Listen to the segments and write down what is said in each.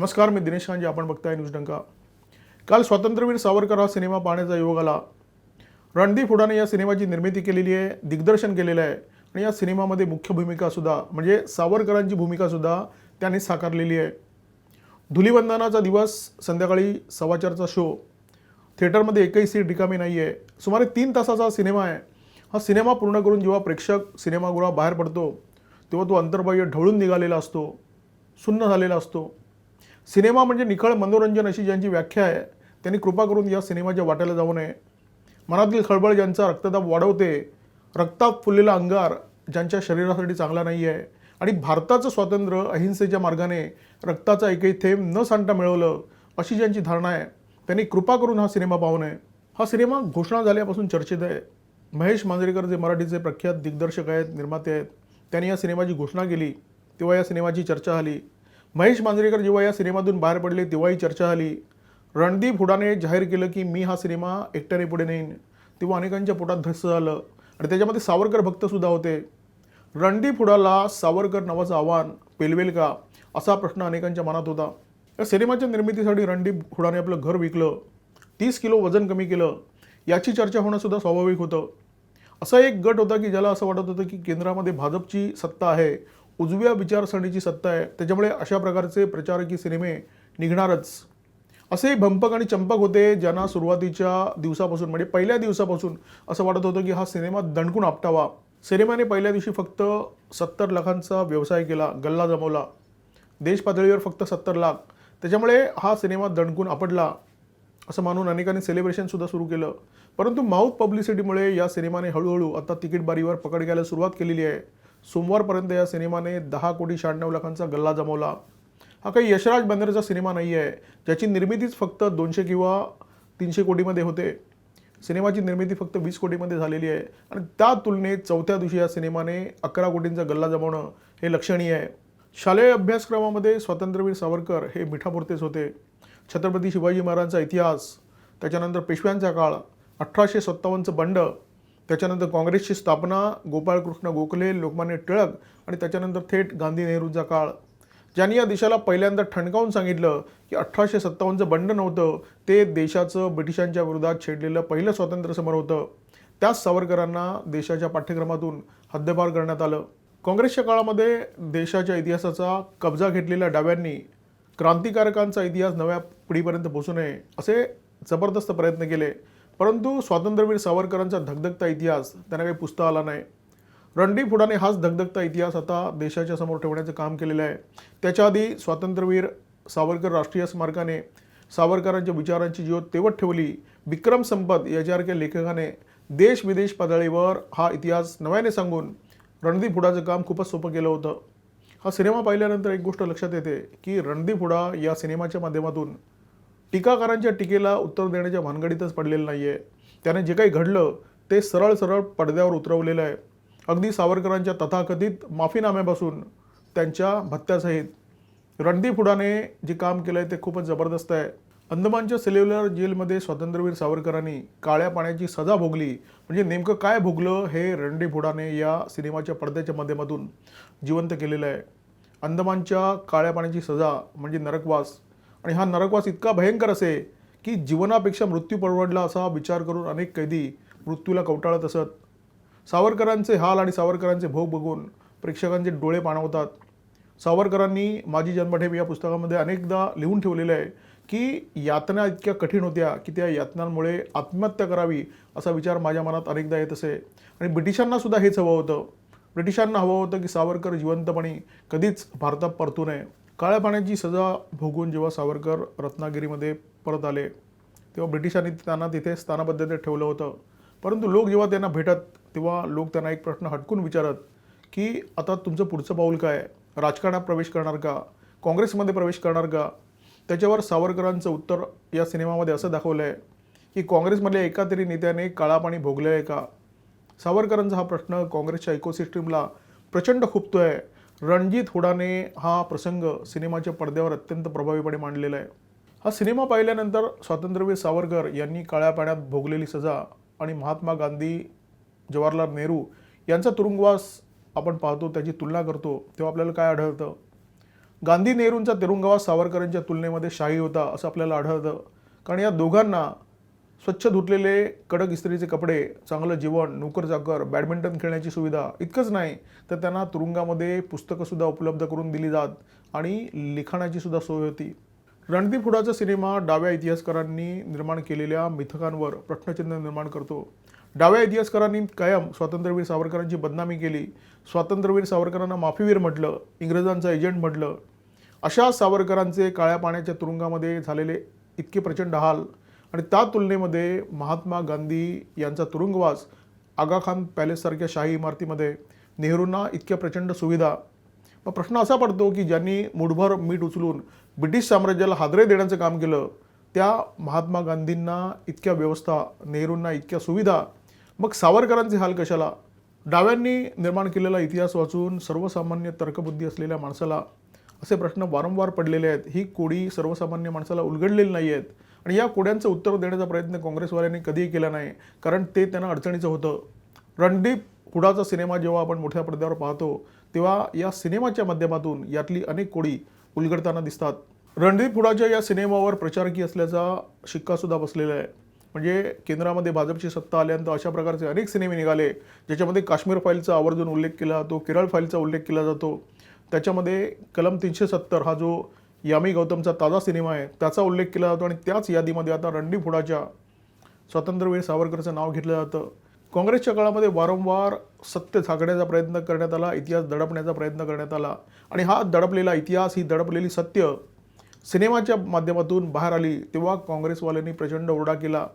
नमस्कार मी दिनेश खानजी आपण बघताय न्यूज डंका. काल स्वातंत्र्यवीर सावरकर हा सिनेमा पाहण्याचा योग आला. रणदीप हुडाने या सिनेमाची निर्मिती केलेली आहे दिग्दर्शन केलेलं आहे आणि या सिनेमामध्ये मुख्य भूमिकासुद्धा म्हणजे सावरकरांची भूमिकासुद्धा त्यांनी साकारलेली आहे. धुलीवंदनाचा दिवस संध्याकाळी सव्वाचारचा शो. थिएटरमध्ये एकही सीट रिकामी नाही आहे सुमारे तीन तासाचा सिनेमा आहे. हा सिनेमा पूर्ण करून जेव्हा प्रेक्षक सिनेमागृहा बाहेर पडतो तेव्हा तो अंतर्बाह्य ढवळून निघालेला असतो सुन्न झालेला असतो. सिनेमा म्हणजे निखळ मनोरंजन अशी ज्यांची व्याख्या आहे त्यांनी कृपा करून या सिनेमाच्या वाट्याला जाऊ नये. मनातील खळबळ ज्यांचा रक्तदाब वाढवते रक्तात फुललेला अंगार ज्यांच्या शरीरासाठी चांगला नाही आहे आणि भारताचं स्वातंत्र्य अहिंसेच्या मार्गाने रक्ताचा एकही थेंब न सांडता मिळवलं अशी ज्यांची धारणा आहे त्यांनी कृपा करून हा सिनेमा पाहू नये. हा सिनेमा घोषणा झाल्यापासून चर्चेत आहे. महेश मांजरेकर जे मराठीचे प्रख्यात दिग्दर्शक आहेत निर्माते आहेत त्यांनी या सिनेमाची घोषणा केली. तेव्हा या सिनेमाची चर्चा झाली. महेश मांजरेकर जेव्हा या सिनेमातून बाहेर पडले तेव्हाही चर्चा झाली. रणदीप हुडाने जाहीर केलं की मी हा सिनेमा एकट्याने पुढे नेईन. तेव्हा अनेकांच्या पोटात धस्स झालं. आणि त्याच्यामध्ये सावरकर भक्तसुद्धा होते. रणदीप हुडाला सावरकर नावाचं आव्हान पेलवेल का? असा प्रश्न अनेकांच्या मनात होता. या सिनेमाच्या निर्मितीसाठी रणदीप हुडाने आपलं घर विकलं. तीस किलो वजन कमी केलं. याची चर्चा होणंसुद्धा स्वाभाविक होतं. असा एक गट होता की ज्याला असं वाटत होतं की केंद्रामध्ये भाजपची सत्ता आहे. उजव्या विचारसरणीची सत्ता आहे. त्याच्यामुळे अशा प्रकारचे प्रचारकी सिनेमे निघणारच. असे भंपक आणि चंपक होते ज्यांना सुरुवातीच्या दिवसापासून म्हणजे पहिल्या दिवसापासून असं वाटत होतं की हा सिनेमा दणकून आपटावा. सिनेमाने पहिल्या दिवशी फक्त सत्तर लाखांचा व्यवसाय केला गल्ला जमवला. देश पातळीवर फक्त सत्तर लाख. त्याच्यामुळे हा सिनेमा दणकून आपडला असं मानून अनेकांनी सेलिब्रेशनसुद्धा सुरू केलं. परंतु माऊथ पब्लिसिटीमुळे या सिनेमाने हळूहळू आता तिकीट बारीवर पकड घ्यायला सुरुवात केलेली आहे. सोमवारपर्यंत या सिनेमाने दहा कोटी शहाण्णव लाखांचा गल्ला जमवला. हा काही यशराज बंदरचा सिनेमा नाही आहे. ज्याची निर्मितीच फक्त दोनशे किंवा तीनशे कोटीमध्ये होते. सिनेमाची निर्मिती फक्त वीस कोटीमध्ये झालेली आहे. आणि त्या तुलनेत चौथ्या दिवशी या सिनेमाने अकरा कोटींचा गल्ला जमवणं हे लक्षणीय आहे. शालेय अभ्यासक्रमामध्ये स्वातंत्र्यवीर सावरकर हे मिठापुरतेच होते. छत्रपती शिवाजी महाराजांचा इतिहास त्याच्यानंतर पेशव्यांचा काळ अठराशे सत्तावन्नचं बंड त्याच्यानंतर काँग्रेसची स्थापना गोपाळकृष्ण गोखले लोकमान्य टिळक आणि त्याच्यानंतर थेट गांधी नेहरूंचा काळ. ज्यांनी या देशाला पहिल्यांदा ठणकावून सांगितलं की अठराशे सत्तावन्नचं बंड नव्हतं ते देशाचं ब्रिटिशांच्या विरोधात छेडलेलं पहिलं स्वातंत्र्य समर होतं. त्याच सावरकरांना देशाच्या पाठ्यक्रमातून हद्दपार करण्यात आलं. काँग्रेसच्या काळामध्ये देशाच्या इतिहासाचा कब्जा घेतलेल्या डाव्यांनी क्रांतिकारकांचा इतिहास नव्या पिढीपर्यंत पोहोचू नये असे जबरदस्त प्रयत्न केले. परंतु स्वातंत्र्यवीर सावरकरांचा धगधगता इतिहास त्यांना काही पुसता आला नाही. रणदीप हुडाने हाच धगधगता इतिहास आता देशाच्या समोर ठेवण्याचं काम केलेलं आहे. त्याच्या आधी स्वातंत्र्यवीर सावरकर राष्ट्रीय स्मारकाने सावरकरांच्या विचारांची जीव तेवत ठेवली. विक्रम संपत याच्यासारख्या लेखकाने देश विदेश पातळीवर हा इतिहास नव्याने सांगून रणदीप हुडाचं काम खूपच सोपं केलं होतं. हा सिनेमा पाहिल्यानंतर एक गोष्ट लक्षात येते की रणदीप हुडा या सिनेमाच्या माध्यमातून टीकाकारांच्या टीकेला उत्तर देण्याच्या भानगडीतच पडलेलं नाही आहे त्याने जे काही घडलं ते सरळ सरळ पडद्यावर उतरवलेलं आहे. अगदी सावरकरांच्या तथाकथित माफीनाम्यापासून त्यांच्या भत्त्यासहित. रणदीप हुडाने जे काम केलं आहे ते खूपच जबरदस्त आहे. अंदमानच्या सेल्युलर जेलमध्ये स्वातंत्र्यवीर सावरकरांनी काळ्या पाण्याची सजा भोगली. म्हणजे नेमकं काय भोगलं हे रणदीप हुडाने या सिनेमाच्या पडद्याच्या माध्यमातून जिवंत केलेलं आहे. अंदमानच्या काळ्या पाण्याची सजा म्हणजे नरकवास आणि हा नरकवास इतका भयंकर असे की जीवनापेक्षा मृत्यू परवडला असा विचार करून अनेक कैदी मृत्यूला कवटाळत असत. सावरकरांचे हाल आणि सावरकरांचे भोग बघून प्रेक्षकांचे डोळे पाणवतात. सावरकरांनी माझी जन्मठेप या पुस्तकामध्ये अनेकदा लिहून ठेवलेलं आहे की यातना इतक्या कठीण होत्या की त्या यातनांमुळे आत्महत्या करावी असा विचार माझ्या मनात अनेकदा येत असे. आणि ब्रिटिशांनासुद्धा हेच हवं होतं. ब्रिटिशांना हवं होतं की सावरकर जिवंतपणी कधीच भारतात परतू नये. काळ्या पाण्याची सजा भोगून जेव्हा सावरकर रत्नागिरीमध्ये परत आले तेव्हा ब्रिटिशांनी त्यांना तिथे स्थानबद्धतेत ठेवलं होतं. परंतु लोक जेव्हा त्यांना भेटत तेव्हा लोक त्यांना एक प्रश्न हटकून विचारत की आता तुमचं पुढचं पाऊल काय राजकारणात प्रवेश करणार का? काँग्रेसमध्ये प्रवेश करणार का? त्याच्यावर सावरकरांचं उत्तर या सिनेमामध्ये असं दाखवलं आहे की काँग्रेसमधल्या एका तरी नेत्याने काळा पाणी भोगलं आहे का? सावरकरांचा हा प्रश्न काँग्रेसच्या इकोसिस्टीमला प्रचंड खुपतो आहे रणजित हुडाने हा प्रसंग सिनेमाच्या पडद्यावर अत्यंत प्रभावीपणे मांडलेला आहे. हा सिनेमा पाहिल्यानंतर स्वातंत्र्यवीर सावरकर यांनी काळ्या पाण्यात भोगलेली सजा आणि महात्मा गांधी जवाहरलाल नेहरू यांचा तुरुंगवास आपण पाहतो त्याची तुलना करतो तेव्हा आपल्याला काय आढळतं? गांधी नेहरूंचा तुरुंगवास सावरकरांच्या तुलनेमध्ये शाही होता असं आपल्याला आढळतं. कारण या दोघांना स्वच्छ धुतलेले कडक इस्त्रीचे कपडे चांगलं जीवन नोकर चाकर बॅडमिंटन खेळण्याची सुविधा इतकंच नाही तर त्यांना तुरुंगामध्ये पुस्तकंसुद्धा उपलब्ध करून दिली जात आणि लिखाणाची सुद्धा सोय होती. रणदीप हुडाचा सिनेमा डाव्या इतिहासकारांनी निर्माण केलेल्या मिथकांवर प्रश्नचिन्ह निर्माण करतो. डाव्या इतिहासकारांनी कायम स्वातंत्र्यवीर सावरकरांची बदनामी केली. स्वातंत्र्यवीर सावरकरांना माफीवीर म्हटलं इंग्रजांचा एजंट म्हटलं. अशा सावरकरांचे काळ्या पाण्याच्या तुरुंगामध्ये झालेले इतके प्रचंड हाल आणि त्या तुलनेमध्ये महात्मा गांधी यांचा तुरुंगवास आगाखान पॅलेससारख्या शाही इमारतीमध्ये नेहरूंना इतक्या प्रचंड सुविधा. मग प्रश्न असा पडतो की ज्यांनी मुठभर मीठ उचलून ब्रिटिश साम्राज्याला हादरे देण्याचं काम केलं त्या महात्मा गांधींना इतक्या व्यवस्था नेहरूंना इतक्या सुविधा. मग सावरकरांचे हाल कशाला? डाव्यांनी निर्माण केलेला इतिहास वाचून सर्वसामान्य तर्कबुद्धी असलेल्या माणसाला असे प्रश्न वारंवार पडलेले आहेत. ही कोडी सर्वसामान्य माणसाला उलगडलेली नाही आहेत. आणि या कोड्यांचं उत्तर देण्याचा प्रयत्न काँग्रेसवाल्यांनी कधीही केला नाही कारण ते त्यांना अडचणीचं होतं. रणदीप हुडाचा सिनेमा जेव्हा आपण मोठ्या पडद्यावर पाहतो तेव्हा या सिनेमाच्या माध्यमातून यातली अनेक कोडी उलगडताना दिसतात. रणदीप हुडाच्या या सिनेमावर प्रचारकी असल्याचा शिक्कासुद्धा बसलेला आहे. म्हणजे केंद्रामध्ये भाजपची सत्ता आल्यानंतर अशा प्रकारचे अनेक सिनेमे निघाले ज्याच्यामध्ये काश्मीर फाईलचा आवर्जून उल्लेख केला जातो केरळ फाईलचा उल्लेख केला जातो. त्याच्यामध्ये कलम तीनशे सत्तर हा जो यामी गौतमचा ताजा सिनेमा आहे त्याचा उल्लेख केला जातो आणि त्याच यादीमध्ये आता रणदीप हुडाच्या स्वातंत्र्यवीर सावरकरचं नाव घेतलं जातं. काँग्रेसच्या काळामध्ये वारंवार सत्य झाकण्याचा प्रयत्न करण्यात आला इतिहास दडपण्याचा प्रयत्न करण्यात आला आणि हा दडपलेला इतिहास ही दडपलेली सत्य सिनेमाच्या माध्यमातून बाहेर आली तेव्हा काँग्रेसवाल्यांनी प्रचंड ओरडा केला.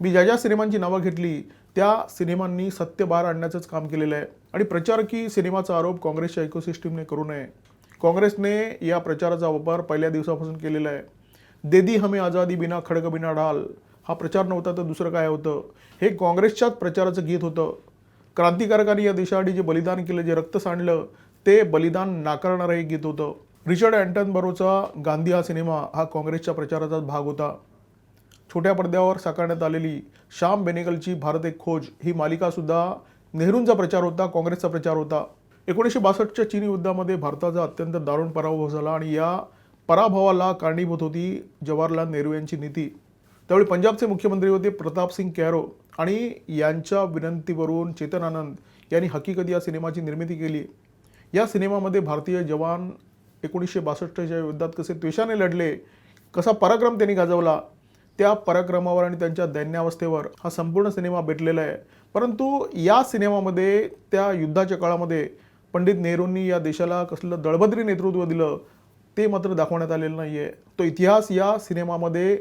मी ज्या ज्या सिनेमांची नावं घेतली त्या सिनेमांनी सत्य बाहेर आणण्याचंच काम केलेलं आहे. आणि प्रचार की सिनेमाचा आरोप काँग्रेसच्या इकोसिस्टीमने करू नये. काँग्रेसने या प्रचाराचा वापर पहिल्या दिवसापासून केलेला आहे. देदी हमे आझादी बिना खडग बिना ढाल हा प्रचार नव्हता तर दुसरं काय होतं? हे काँग्रेसच्याच प्रचाराचं गीत होतं. क्रांतिकारकांनी या देशासाठी जे बलिदान केलं जे रक्त सांडलं ते बलिदान नाकारणारं हे गीत होतं. रिचर्ड अँटन बरोचा गांधी हा सिनेमा हा काँग्रेसच्या प्रचाराचाच भाग होता. छोट्या पडद्यावर साकारण्यात आलेली श्याम बेनेगलची भारत एक खोज ही मालिकासुद्धा नेहरूंचा प्रचार होता काँग्रेसचा प्रचार होता. एकोणीसशे बासष्टच्या चीन युद्धामध्ये भारताचा अत्यंत दारुण पराभव झाला आणि या पराभवाला कारणीभूत होती जवाहरलाल नेहरू यांची नीती. त्यावेळी पंजाबचे मुख्यमंत्री होते प्रतापसिंग कॅरो आणि यांच्या विनंतीवरून चेतन आनंद यांनी हकीकत या सिनेमाची निर्मिती केली. या सिनेमामध्ये भारतीय जवान एकोणीसशे बासष्टच्या युद्धात कसे त्वेषाने लढले कसा पराक्रम त्यांनी गाजवला त्या पराक्रमावर आणि त्यांच्या दैन्यावस्थेवर हा संपूर्ण सिनेमा भेटलेला आहे. परंतु या सिनेमामध्ये त्या युद्धाच्या काळामध्ये पंडित नेहरूंनी या देशाला कसलं दळभद्री नेतृत्व दिलं ते मात्र दाखवण्यात आलेलं नाही आहे तो इतिहास या सिनेमामध्ये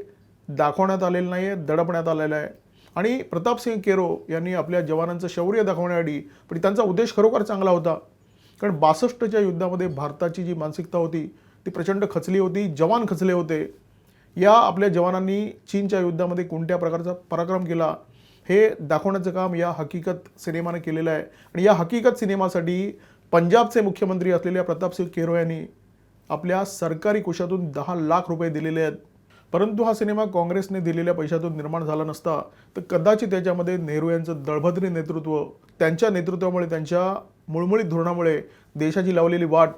दाखवण्यात आलेला नाही आहे दडपण्यात आलेला आहे. आणि प्रतापसिंग केरो यांनी आपल्या जवानांचं शौर्य दाखवण्यासाठी पण त्यांचा उद्देश खरोखर चांगला होता. कारण बासष्टच्या युद्धामध्ये भारताची जी मानसिकता होती ती प्रचंड खचली होती जवान खचले होते. या आपल्या जवानांनी चीनच्या युद्धामध्ये कोणत्या प्रकारचा पराक्रम केला हे दाखवण्याचं काम या हकीकत सिनेमाने केलेलं आहे. आणि या हकीकत सिनेमासाठी पंजाबचे मुख्यमंत्री असलेल्या प्रतापसिंग केरो यांनी आपल्या सरकारी कोशातून दहा लाख रुपये दिलेले आहेत. परंतु हा सिनेमा काँग्रेसने दिलेल्या पैशातून निर्माण झाला नसता तर कदाचित त्याच्यामध्ये नेहरू यांचं दळभद्री नेतृत्व त्यांच्या नेतृत्वामुळे त्यांच्या मुळमुळीत धोरणामुळे देशाची लावलेली वाट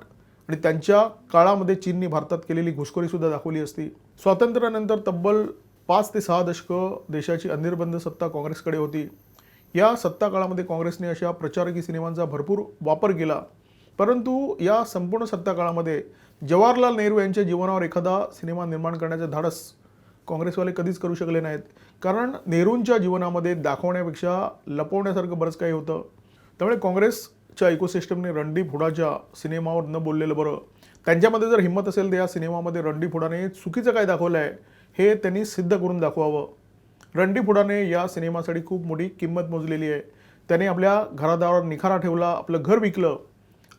आणि त्यांच्या काळामध्ये चीनने भारतात केलेली घुसखोरीसुद्धा दाखवली असती. स्वातंत्र्यानंतर तब्बल पाच ते सहा दशकं देशाची अनिर्बंध सत्ता काँग्रेसकडे होती. या सत्ता काळामध्ये काँग्रेसने अशा प्रचारकी सिनेमांचा भरपूर वापर केला. परंतु या संपूर्ण सत्ता काळामध्ये जवाहरलाल नेहरू यांच्या जीवनावर एखादा सिनेमा निर्माण करण्याचे धाडस काँग्रेसवाले कधीच करू शकले नाहीत. कारण नेहरूंच्या जीवनामध्ये दाखवण्यापेक्षा लपवण्यासारखं बरंच काही होतं. त्यामुळे काँग्रेस च्या इकोसिस्टमने रणदीप हुडाच्या सिनेमावर न बोललेलं बरं. त्यांच्यामध्ये जर हिंमत असेल तर या सिनेमामध्ये रणदीप हुडाने चुकीचं काय दाखवलं आहे हे त्यांनी सिद्ध करून दाखवावं. रणदीप हुडाने या सिनेमासाठी खूप मोठी किंमत मोजलेली आहे. त्याने आपल्या घरादारावर निखारा ठेवला आपलं घर विकलं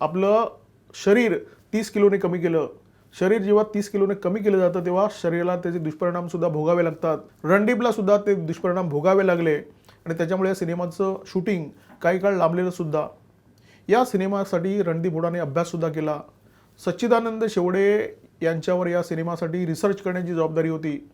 आपलं शरीर तीस किलोने कमी केलं. शरीर जेव्हा तीस किलोने कमी केलं जातं तेव्हा शरीराला त्याचे दुष्परिणाम सुद्धा भोगावे लागतात. रणदीपला सुद्धा ते दुष्परिणाम भोगावे लागले. आणि त्याच्यामुळे या सिनेमाचं शूटिंग काही काळ लांबलेलं सुद्धा. या सिनेमासाठी रणदीप हुडाने अभ्याससुद्धा केला. सच्चिदानंद शेवडे यांच्यावर या सिनेमासाठी रिसर्च करण्याची जबाबदारी होती.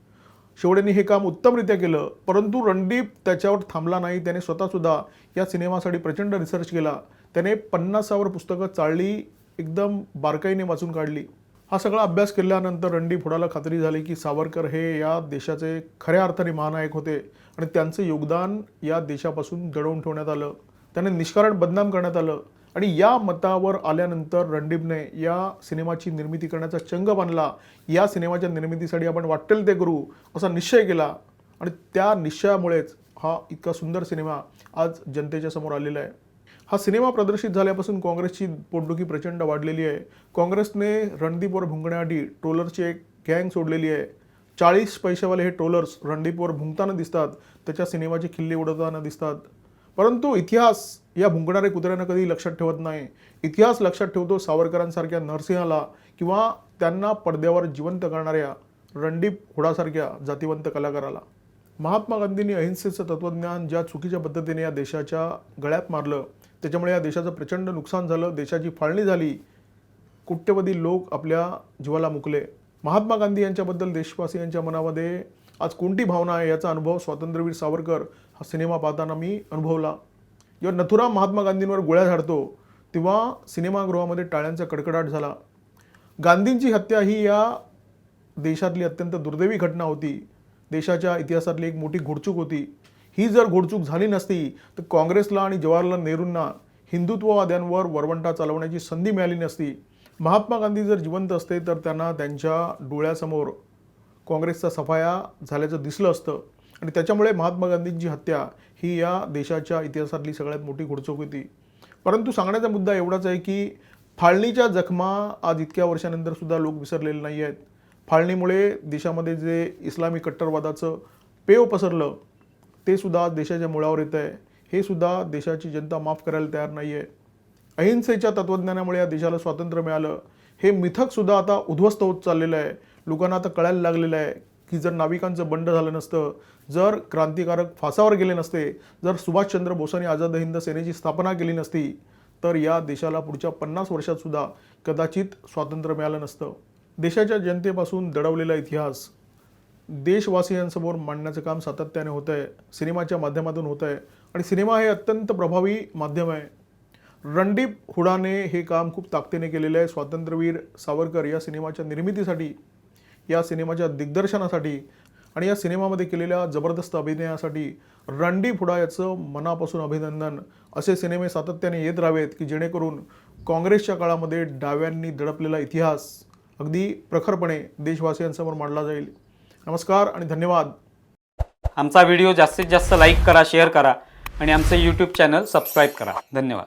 शेवडेंनी हे काम उत्तमरित्या केलं परंतु रणदीप त्याच्यावर थांबला नाही. त्याने स्वतःसुद्धा या सिनेमासाठी प्रचंड रिसर्च केला. त्याने पन्नासावर पुस्तकं चाळली एकदम बारकाईने वाचून काढली. हा सगळा अभ्यास केल्यानंतर रणदीप हुडाला खात्री झाली की सावरकर हे या देशाचे खऱ्या अर्थाने महानायक होते आणि त्यांचं योगदान या देशापासून जडवून ठेवण्यात आलं. त्यांना निष्कारण बदनाम करण्यात आलं. आणि या मतावर आल्यानंतर रणदीपने या सिनेमाची निर्मिती करण्याचा चंग बांधला. या सिनेमाच्या निर्मितीसाठी आपण वाटेल ते करू असा निश्चय केला. आणि त्या निश्चयामुळेच हा इतका सुंदर सिनेमा आज जनतेच्या समोर आलेला आहे. हा सिनेमा प्रदर्शित झाल्यापासून काँग्रेसची पोटदुखी प्रचंड वाढलेली आहे. काँग्रेसने रणदीपवर भुंगण्यासाठी ट्रोलरची एक गँग सोडलेली आहे. चाळीस पैशावाले हे ट्रोलर्स रणदीपवर भुंकताना दिसतात त्याच्या सिनेमाची खिल्ली उडवताना दिसतात. परंतु इतिहास या भुंकणाऱ्या कुत्र्यांना कधी लक्षात ठेवत नाही. इतिहास लक्षात ठेवतो सावरकरांसारख्या नरसिंहाला किंवा त्यांना पडद्यावर जिवंत करणाऱ्या रणदीप हुडासारख्या जातिवंत कलाकाराला. महात्मा गांधींनी अहिंसेचं तत्त्वज्ञान ज्या चुकीच्या पद्धतीने या देशाच्या गळ्यात मारलं त्याच्यामुळे या देशाचं प्रचंड नुकसान झालं देशाची फाळणी झाली कुट्यवधी लोक आपल्या जीवाला मुकले. महात्मा गांधी यांच्याबद्दल देशवासियांच्या मनामध्ये आज कोणती भावना आहे याचा अनुभव स्वातंत्र्यवीर सावरकर हा सिनेमा पाहताना मी अनुभवला. जेव्हा नथुराम महात्मा गांधींवर गोळ्या झाडतो तेव्हा सिनेमागृहामध्ये टाळ्यांचा कडकडाट झाला. गांधींची हत्या ही या देशातली अत्यंत दुर्दैवी घटना होती. देशाच्या इतिहासातली एक मोठी घोडचूक होती. ही जर घोडचूक झाली नसती तर काँग्रेसला आणि जवाहरलाल नेहरूंना हिंदुत्ववाद्यांवर वरवंटा चालवण्याची संधी मिळाली नसती. महात्मा गांधी जर जिवंत असते तर त्यांना त्यांच्या डोळ्यासमोर काँग्रेसचा सफाया झाल्याचं दिसलं असतं. आणि त्याच्यामुळे महात्मा गांधींची हत्या ही या देशाच्या इतिहासातली सगळ्यात मोठी घुडचूक होती. परंतु सांगण्याचा मुद्दा एवढाच आहे की फाळणीच्या जखमा आज इतक्या वर्षानंतर सुद्धा लोक विसरलेले नाही आहेत. फाळणीमुळे देशामध्ये जे इस्लामी कट्टरवादाचं पेव पसरलं ते सुद्धा आज देशाच्या मुळावर येत आहे. हे सुद्धा देशाची जनता माफ करायला तयार नाही आहे अहिंसेच्या तत्त्वज्ञानामुळे या देशाला स्वातंत्र्य मिळालं. हे मिथकसुद्धा आता उद्ध्वस्त होत चाललेलं आहे. लोकांना आता कळायला लागलेलं आहे की जर नाविकांचं बंड झालं नसतं जर क्रांतिकारक फासावर गेले नसते जर सुभाषचंद्र बोसांनी आझाद हिंद सेनेची स्थापना केली नसती तर या देशाला पुढच्या पन्नास वर्षातसुद्धा कदाचित स्वातंत्र्य मिळालं नसतं. देशाच्या जनतेपासून दडवलेला इतिहास देशवासियांसमोर मांडण्याचं काम सातत्याने होत आहे सिनेमाच्या माध्यमातून होत आहे आणि सिनेमा हे अत्यंत प्रभावी माध्यम आहे. रणदीप हुडाने हे काम खूप ताकदीने केलेलं आहे. स्वातंत्र्यवीर सावरकर या सिनेमाच्या निर्मितीसाठी या सिनेमाच्या दिग्दर्शनासाठी आणि या सिनेमामध्ये केलेल्या जबरदस्त अभिनयासाठी रणडी फुडा याचं मनापासून अभिनंदन असे सिनेमे सातत्याने येत राहावेत की जेणेकरून काँग्रेसच्या काळामध्ये डाव्यांनी दडपलेला इतिहास अगदी प्रखरपणे देशवासियांसमोर मांडला जाईल. नमस्कार आणि धन्यवाद. आमचा व्हिडिओ जास्तीत जास्त लाईक करा शेअर करा आणि आमचं यूट्यूब चॅनल सबस्क्राईब करा. धन्यवाद.